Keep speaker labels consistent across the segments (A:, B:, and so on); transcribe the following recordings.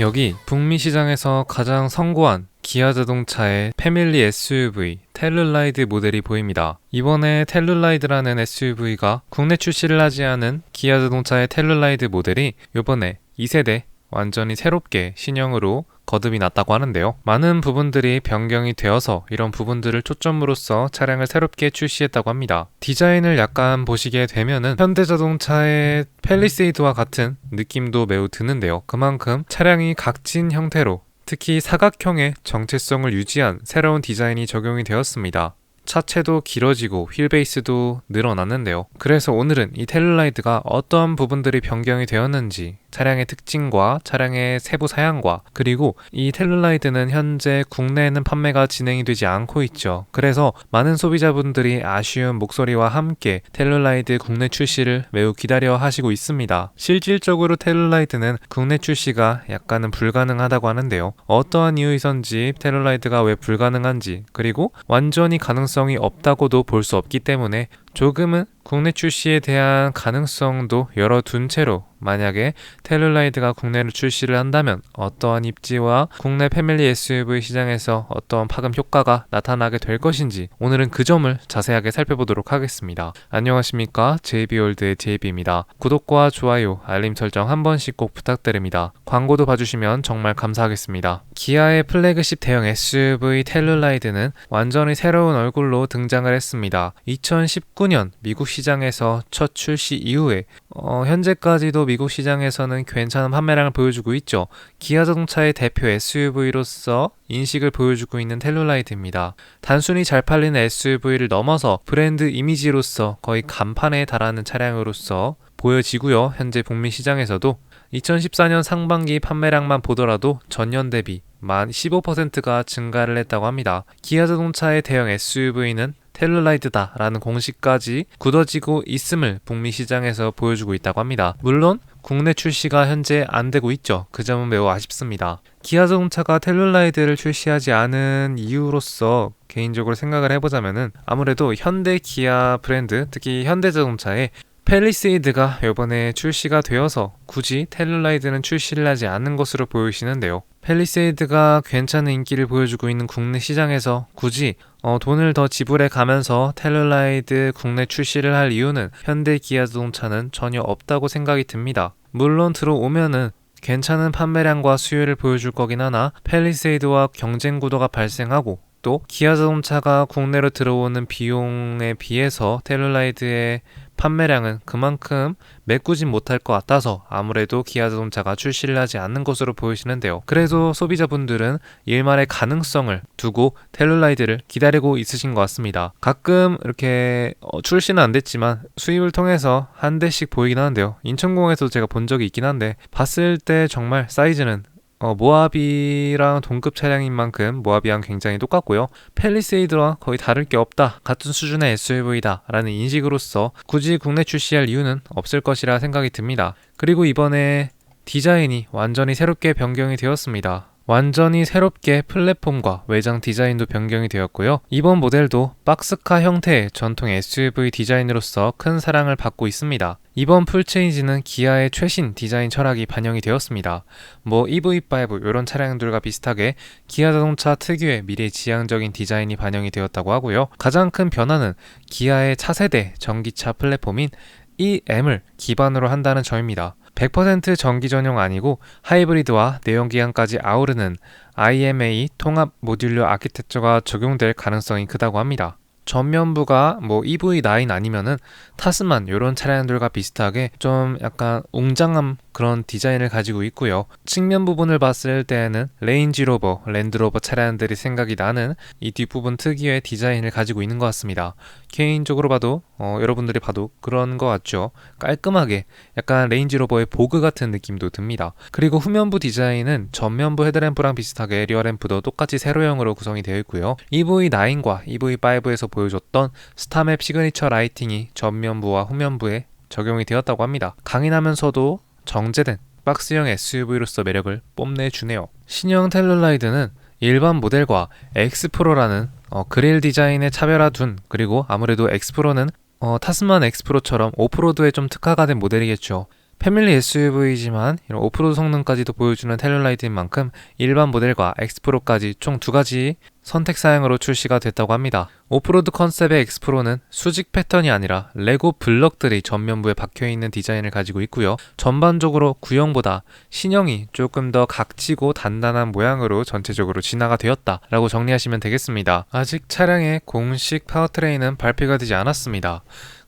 A: 여기 북미 시장에서 가장 선고한 기아 자동차의 패밀리 SUV 텔룰라이드 모델이 보입니다. 이번에 텔룰라이드라는 SUV가 국내 출시를 하지 않은 기아 자동차의 텔룰라이드 모델이 이번에 2세대 완전히 새롭게 신형으로 거듭이 났다고 하는데요. 많은 부분들이 변경이 되어서 이런 부분들을 초점으로써 차량을 새롭게 출시했다고 합니다. 디자인을 약간 보시게 되면은 현대자동차의 펠리세이드와 같은 느낌도 매우 드는데요. 그만큼 차량이 각진 형태로 특히 사각형의 정체성을 유지한 새로운 디자인이 적용이 되었습니다. 차체도 길어지고 휠베이스도 늘어났는데요. 그래서 오늘은 이 텔룰라이드가 어떠한 부분들이 변경이 되었는지 차량의 특징과 차량의 세부 사양과 그리고 이 텔룰라이드는 현재 국내에는 판매가 진행이 되지 않고 있죠. 그래서 많은 소비자분들이 아쉬운 목소리와 함께 텔룰라이드 국내 출시를 매우 기다려 하시고 있습니다. 실질적으로 텔룰라이드는 국내 출시가 약간은 불가능하다고 하는데요. 어떠한 이유이선지 텔룰라이드가 왜 불가능한지 그리고 완전히 가능성 이 없다고도 볼 수 없기 때문에 조금은 국내 출시에 대한 가능성도 열어둔 채로 만약에 텔룰라이드가 국내로 출시를 한다면 어떠한 입지와 국내 패밀리 SUV 시장에서 어떠한 파급 효과가 나타나게 될 것인지 오늘은 그 점을 자세하게 살펴보도록 하겠습니다. 안녕하십니까 JB월드의 JB입니다. 구독과 좋아요, 알림 설정 한 번씩 꼭 부탁드립니다. 광고도 봐주시면 정말 감사하겠습니다. 기아의 플래그십 대형 SUV 텔룰라이드는 완전히 새로운 얼굴로 등장을 했습니다. 2019년 미국 시장에서 첫 출시 이후에 어, 현재까지도 미국 시장에서는 괜찮은 판매량을 보여주고 있죠. 기아 자동차의 대표 SUV로서 인식을 보여주고 있는 텔룰라이드입니다. 단순히 잘 팔리는 SUV를 넘어서 브랜드 이미지로서 거의 간판에 달하는 차량으로서 보여지고요. 현재 북미 시장에서도 2014년 상반기 판매량만 보더라도 전년 대비 만 15%가 증가를 했다고 합니다. 기아 자동차의 대형 SUV는 텔룰라이드다라는 공식까지 굳어지고 있음을 북미 시장에서 보여주고 있다고 합니다. 물론 국내 출시가 현재 안 되고 있죠. 그 점은 매우 아쉽습니다. 기아 자동차가 텔룰라이드를 출시하지 않은 이유로서 개인적으로 생각을 해보자면은 아무래도 현대 기아 브랜드, 특히 현대 자동차의 펠리세이드가 이번에 출시가 되어서 굳이 텔룰라이드는 출시를 하지 않는 것으로 보이시는데요. 펠리세이드가 괜찮은 인기를 보여주고 있는 국내 시장에서 굳이 어, 돈을 더 지불해 가면서 텔룰라이드 국내 출시를 할 이유는 현대 기아 자동차는 전혀 없다고 생각이 듭니다. 물론 들어오면은 괜찮은 판매량과 수요를 보여줄 거긴 하나 펠리세이드와 경쟁 구도가 발생하고 또 기아 자동차가 국내로 들어오는 비용에 비해서 텔룰라이드의 판매량은 그만큼 메꾸진 못할 것 같아서 아무래도 기아 자동차가 출시를 하지 않는 것으로 보이시는데요. 그래도 소비자분들은 일말의 가능성을 두고 텔룰라이드를 기다리고 있으신 것 같습니다. 가끔 이렇게 어, 출시는 안 됐지만 수입을 통해서 한 대씩 보이긴 하는데요. 인천공에서도 제가 본 적이 있긴 한데 봤을 때 정말 사이즈는 어, 모하비랑 동급 차량인 만큼 모하비랑 굉장히 똑같고요. 펠리세이드와 거의 다를 게 없다. 같은 수준의 SUV다. 라는 인식으로서 굳이 국내 출시할 이유는 없을 것이라 생각이 듭니다. 그리고 이번에 디자인이 완전히 새롭게 변경이 되었습니다. 완전히 새롭게 플랫폼과 외장 디자인도 변경이 되었고요. 이번 모델도 박스카 형태의 전통 SUV 디자인으로서 큰 사랑을 받고 있습니다. 이번 풀체인지는 기아의 최신 디자인 철학이 반영이 되었습니다. 뭐 EV5 이런 차량들과 비슷하게 기아 자동차 특유의 미래 지향적인 디자인이 반영이 되었다고 하고요. 가장 큰 변화는 기아의 차세대 전기차 플랫폼인 EM을 기반으로 한다는 점입니다. 100% 전기 전용 아니고 하이브리드와 내연기관까지 아우르는 IMA 통합 모듈러 아키텍처가 적용될 가능성이 크다고 합니다. 전면부가 뭐 EV9 아니면은 타스만 이런 차량들과 비슷하게 좀 약간 웅장한 그런 디자인을 가지고 있고요. 측면 부분을 봤을 때에는 레인지로버, 랜드로버 차량들이 생각이 나는 이 뒷부분 특유의 디자인을 가지고 있는 것 같습니다. 개인적으로 봐도 어, 여러분들이 봐도 그런 것 같죠. 깔끔하게 약간 레인지로버의 보그 같은 느낌도 듭니다. 그리고 후면부 디자인은 전면부 헤드램프랑 비슷하게 리어램프도 똑같이 세로형으로 구성이 되어 있고요. EV9과 EV5에서 보여줬던 스타맵 시그니처 라이팅이 전면부와 후면부에 적용이 되었다고 합니다. 강인하면서도 정제된 박스형 SUV로서 매력을 뽐내주네요. 신형 텔룰라이드는 일반 모델과 엑스프로라는 어, 그릴 디자인의 차별화 둔 그리고 아무래도 엑스프로는 어, 타스만 엑스프로처럼 오프로드에 좀 특화가 된 모델이겠죠. 패밀리 SUV이지만 이런 오프로드 성능까지도 보여주는 텔룰라이트인 만큼 일반 모델과 엑스프로까지 총 두 가지 선택 사양으로 출시가 됐다고 합니다. 오프로드 컨셉의 엑스프로는 수직 패턴이 아니라 레고 블럭들이 전면부에 박혀 있는 디자인을 가지고 있고요. 전반적으로 구형보다 신형이 조금 더 각지고 단단한 모양으로 전체적으로 진화가 되었다 라고 정리하시면 되겠습니다. 아직 차량의 공식 파워트레인은 발표가 되지 않았습니다.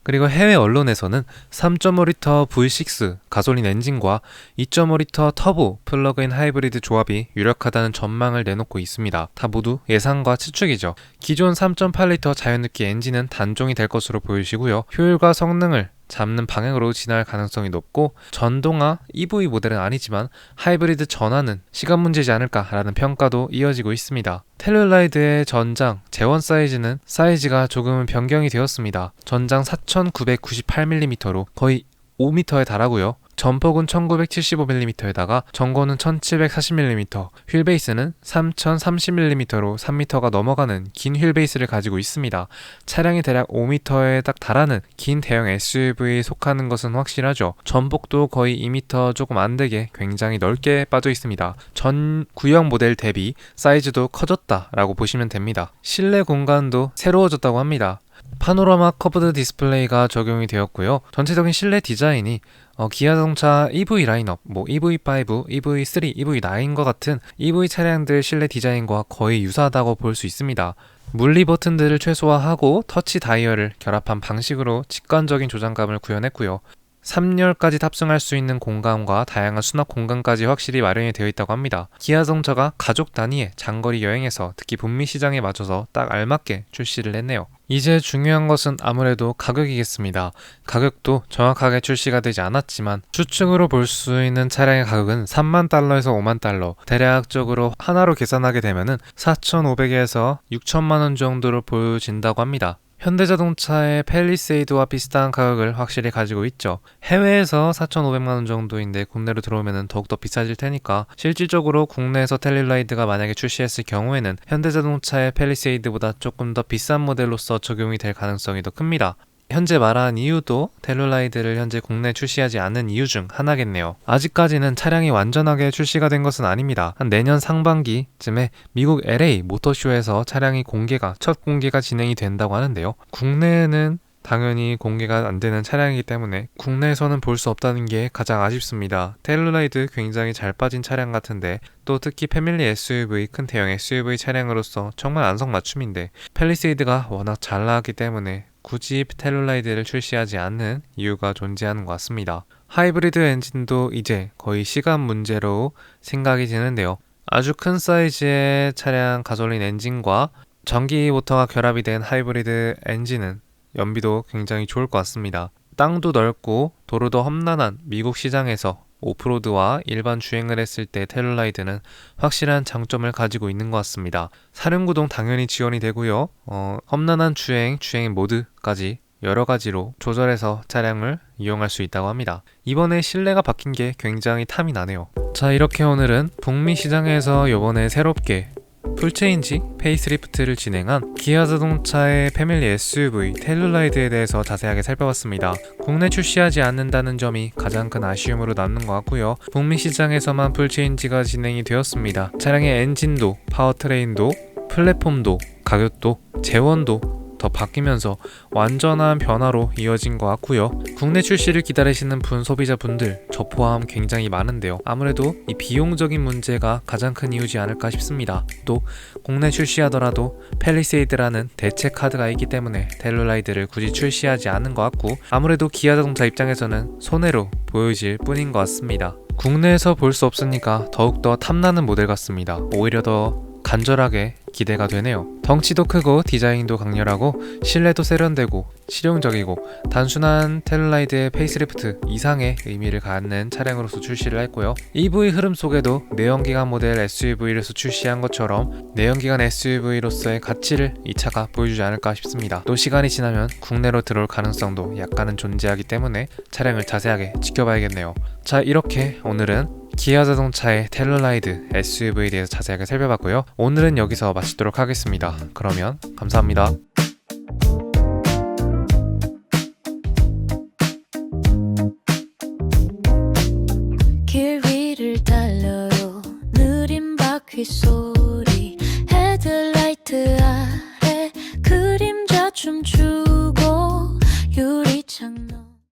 A: 그리고 해외 언론에서는 3.5리터 V6 가솔린 엔진과 2.5리터 터보 플러그인 하이브리드 조합이 유력하다는 전망을 내놓고 있습니다. 다 모두 예상과 추측이죠. 기존 3.8리터 자연느끼 엔진은 단종이 될 것으로 보이시고요. 효율과 성능을 잡는 방향으로 진화할 가능성이 높고 전동화 EV 모델은 아니지만 하이브리드 전환은 시간 문제지 않을까라는 평가도 이어지고 있습니다. 텔룰라이드의 전장 재원 사이즈는 사이즈가 조금은 변경이 되었습니다. 전장 4998mm로 거의 5m에 달하고요. 전폭은 1975mm에다가 전고는 1740mm, 휠베이스는 3030mm로 3m가 넘어가는 긴 휠베이스를 가지고 있습니다. 차량이 대략 5m에 딱 달하는 긴 대형 SUV에 속하는 것은 확실하죠. 전폭도 거의 2m 조금 안 되게 굉장히 넓게 빠져 있습니다. 전 구형 모델 대비 사이즈도 커졌다라고 보시면 됩니다. 실내 공간도 새로워졌다고 합니다. 파노라마 커브드 디스플레이가 적용이 되었고요. 전체적인 실내 디자인이 어, 기아 자동차 EV 라인업, 뭐 EV5, EV3, EV9과 같은 EV 차량들 실내 디자인과 거의 유사하다고 볼 수 있습니다. 물리 버튼들을 최소화하고 터치 다이얼을 결합한 방식으로 직관적인 조장감을 구현했고요. 3열까지 탑승할 수 있는 공간과 다양한 수납 공간까지 확실히 마련이 되어 있다고 합니다. 기아 자동차가 가족 단위의 장거리 여행에서 특히 북미 시장에 맞춰서 딱 알맞게 출시를 했네요. 이제 중요한 것은 아무래도 가격이겠습니다. 가격도 정확하게 출시가 되지 않았지만 추측으로 볼 수 있는 차량의 가격은 3만 달러에서 5만 달러 대략적으로 하나로 계산하게 되면은 4,500에서 6천만 원 정도로 보여진다고 합니다. 현대자동차의 펠리세이드와 비슷한 가격을 확실히 가지고 있죠. 해외에서 4,500만원 정도인데 국내로 들어오면 더욱더 비싸질 테니까 실질적으로 국내에서 텔릴라이드가 만약에 출시했을 경우에는 현대자동차의 펠리세이드보다 조금 더 비싼 모델로서 적용이 될 가능성이 더 큽니다. 현재 말한 이유도 텔룰라이드를 현재 국내 출시하지 않는 이유 중 하나겠네요. 아직까지는 차량이 완전하게 출시가 된 것은 아닙니다. 한 내년 상반기쯤에 미국 LA 모터쇼에서 차량이 공개가 첫 공개가 진행이 된다고 하는데요. 국내에는 당연히 공개가 안 되는 차량이기 때문에 국내에서는 볼 수 없다는 게 가장 아쉽습니다. 텔룰라이드 굉장히 잘 빠진 차량 같은데 또 특히 패밀리 SUV 큰 대형 SUV 차량으로서 정말 안성맞춤인데 펠리세이드가 워낙 잘 나왔기 때문에 굳이 텔룰라이드를 출시하지 않는 이유가 존재하는 것 같습니다. 하이브리드 엔진도 이제 거의 시간 문제로 생각이 드는데요. 아주 큰 사이즈의 차량 가솔린 엔진과 전기 모터가 결합이 된 하이브리드 엔진은 연비도 굉장히 좋을 것 같습니다. 땅도 넓고 도로도 험난한 미국 시장에서 오프로드와 일반 주행을 했을 때 텔룰라이드는 확실한 장점을 가지고 있는 것 같습니다. 사륜구동 당연히 지원이 되고요. 어, 험난한 주행, 주행 모드까지 여러 가지로 조절해서 차량을 이용할 수 있다고 합니다. 이번에 실내가 바뀐 게 굉장히 탐이 나네요. 자, 이렇게 오늘은 북미 시장에서 요번에 새롭게 풀체인지 페이스리프트를 진행한 기아 자동차의 패밀리 SUV 텔룰라이드에 대해서 자세하게 살펴봤습니다. 국내 출시하지 않는다는 점이 가장 큰 아쉬움으로 남는 것 같고요. 북미 시장에서만 풀체인지가 진행이 되었습니다. 차량의 엔진도, 파워트레인도, 플랫폼도, 가격도, 재원도 더 바뀌면서 완전한 변화로 이어진 것 같고요. 국내 출시를 기다리시는 분 소비자분들 저 포함 굉장히 많은데요. 아무래도 이 비용적인 문제가 가장 큰 이유지 않을까 싶습니다. 또 국내 출시하더라도 펠리세이드라는 대체 카드가 있기 때문에 텔룰라이드를 굳이 출시하지 않은 것 같고 아무래도 기아 자동차 입장에서는 손해로 보여질 뿐인 것 같습니다. 국내에서 볼 수 없으니까 더욱더 탐나는 모델 같습니다. 오히려 더 간절하게 기대가 되네요. 덩치도 크고 디자인도 강렬하고 실내도 세련되고 실용적이고 단순한 텔라이드의 페이스리프트 이상의 의미를 갖는 차량으로서 출시를 했고요. EV 흐름 속에도 내연기관 모델 SUV로서 출시한 것처럼 내연기관 SUV로서의 가치를 이 차가 보여주지 않을까 싶습니다. 또 시간이 지나면 국내로 들어올 가능성도 약간은 존재하기 때문에 차량을 자세하게 지켜봐야겠네요. 자 이렇게 오늘은 기아 자동차의 텔러라이드 SUV에 대해서 자세하게 살펴봤고요. 오늘은 여기서 마치도록 하겠습니다. 그러면 감사합니다.